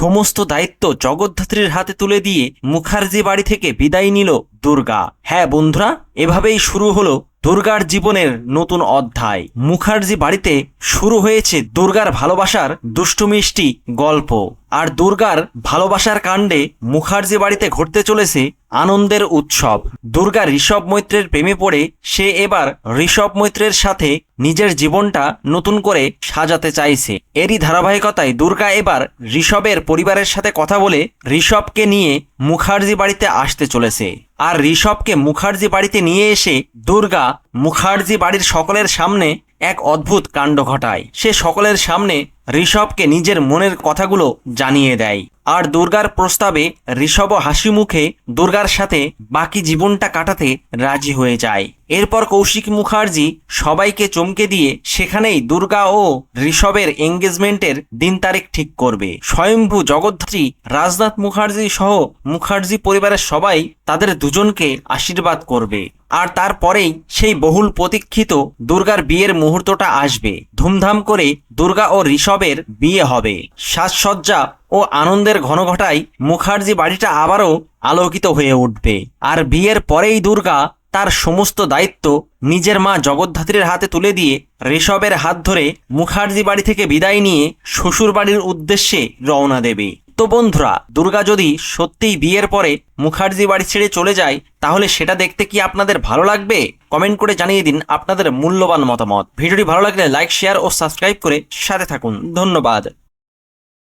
সমস্ত দায়িত্ব জগদ্ধাত্রীর হাতে তুলে দিয়ে মুখার্জি বাড়ি থেকে বিদায় নিল দুর্গা। হ্যাঁ বন্ধুরা, এভাবেই শুরু হলো দুর্গার জীবনের নতুন অধ্যায়। মুখার্জি বাড়িতে শুরু হয়েছে দুর্গার ভালোবাসার দুষ্টুমিষ্টি গল্প। আর দুর্গার ভালোবাসার কাণ্ডে মুখার্জি বাড়িতে ঘটতে চলেছে আনন্দের উৎসব। দুর্গা ঋষভ মৈত্রের প্রেমে পড়ে সে এবার ঋষভ মৈত্রের সাথে নিজের জীবনটা নতুন করে সাজাতে চাইছে। এরই ধারাবাহিকতায় দুর্গা এবার ঋষভের পরিবারের সাথে কথা বলে ঋষভকে নিয়ে মুখার্জি বাড়িতে আসতে চলেছে। আর ঋষভকে মুখার্জি বাড়িতে নিয়ে এসে দুর্গা মুখার্জি বাড়ির সকলের সামনে এক অদ্ভুত কাণ্ড ঘটায়। সে সকলের সামনে ঋষভকে নিজের মনের কথাগুলো জানিয়ে দেয়। আর দুর্গার প্রস্তাবে ঋষভ হাসি মুখে দুর্গার সাথে বাকি জীবনটা কাটাতে রাজি হয়ে যায়। এরপর কৌশিক মুখার্জি সবাইকে চমকে দিয়ে সেখানেই দুর্গা ও ঋষভের এঙ্গেজমেন্টের দিন তারিখ ঠিক করবে। স্বয়ম্ভু জগদ্ধাত্রী রাজনাথ মুখার্জি সহ মুখার্জি পরিবারের সবাই তাদের দুজনকে আশীর্বাদ করবে। আর তারপরেই সেই বহুল প্রতীক্ষিত দুর্গার বিয়ের মুহূর্তটা আসবে। ধুমধাম করে দুর্গা ও ঋষভের বিয়ে হবে। সাজসজ্জা ও আনন্দের ঘনঘটায় মুখার্জি বাড়িটা আবারও আলোকিত হয়ে উঠবে। আর বিয়ের পরেই দুর্গা তার সমস্ত দায়িত্ব নিজের মা জগদ্ধাত্রীর হাতে তুলে দিয়ে ঋষভের হাত ধরে মুখার্জি বাড়ি থেকে বিদায় নিয়ে শ্বশুর বাড়ির উদ্দেশ্যে রওনা দেবে। তো বন্ধুরা, দুর্গা যদি সত্যিই বিয়ের পরে মুখার্জি বাড়ি ছেড়ে চলে যায়, তাহলে সেটা দেখতে কি আপনাদের ভালো লাগবে? কমেন্ট করে জানিয়ে দিন আপনাদের মূল্যবান মতামত। ভিডিওটি ভালো লাগলে লাইক, শেয়ার ও সাবস্ক্রাইব করে সাথে থাকুন। ধন্যবাদ।